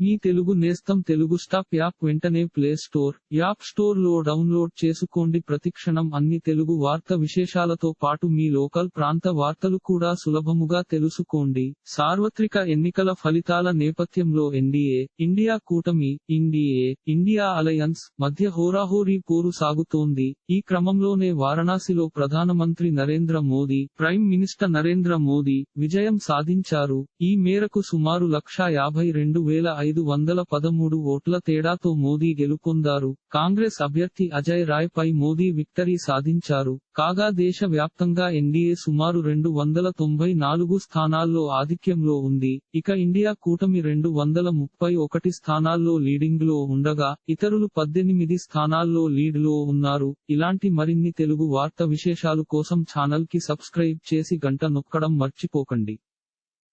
మీ తెలుగు నేస్తం Telugu stop app వెంటనే play store app స్టోర్లో డౌన్లోడ్ చేసుకోండి. ప్రతిక్షణం అన్ని తెలుగు వార్త విశేషాలతో పాటు మీ లోకల్ ప్రాంత వార్తలు కూడా సులభముగా తెలుసుకోండి. సార్వత్రిక ఎన్నికల ఫలితాల నేపథ్యంలో ఎన్డీఏ ఇండియా కూటమి ఇండిఏ ఇండియా అలయన్స్ మధ్య హోరాహోరీ పోరు సాగుతోంది. ఈ క్రమంలోనే వారణాసిలో ప్రధానమంత్రి నరేంద్ర మోదీ ప్రైమ్ మినిస్టర్ నరేంద్ర మోదీ విజయం సాధించారు. ఈ మేరకు సుమారు లక్షా యాభై రెండు వేల ఐదు ఐదు వందల పదమూడు ఓట్ల తేడాతో మోదీ గెలుపొందారు. కాంగ్రెస్ అభ్యర్థి అజయ్ రాయ్ పై మోదీ విక్టరీ సాధించారు. కాగా దేశ వ్యాప్తంగా ఎన్డీఏ సుమారు రెండు వందల తొంభై నాలుగు స్థానాల్లో ఆధిక్యంలో ఉంది. ఇక ఇండియా కూటమి రెండు వందల ముప్పై ఒకటి స్థానాల్లో లీడింగ్లో ఉండగా ఇతరులు పద్దెనిమిది స్థానాల్లో లీడ్లో ఉన్నారు. ఇలాంటి మరిన్ని తెలుగు వార్త విశేషాలు కోసం ఛానల్కి సబ్స్క్రైబ్ చేసి గంట నొక్కడం మర్చిపోకండి.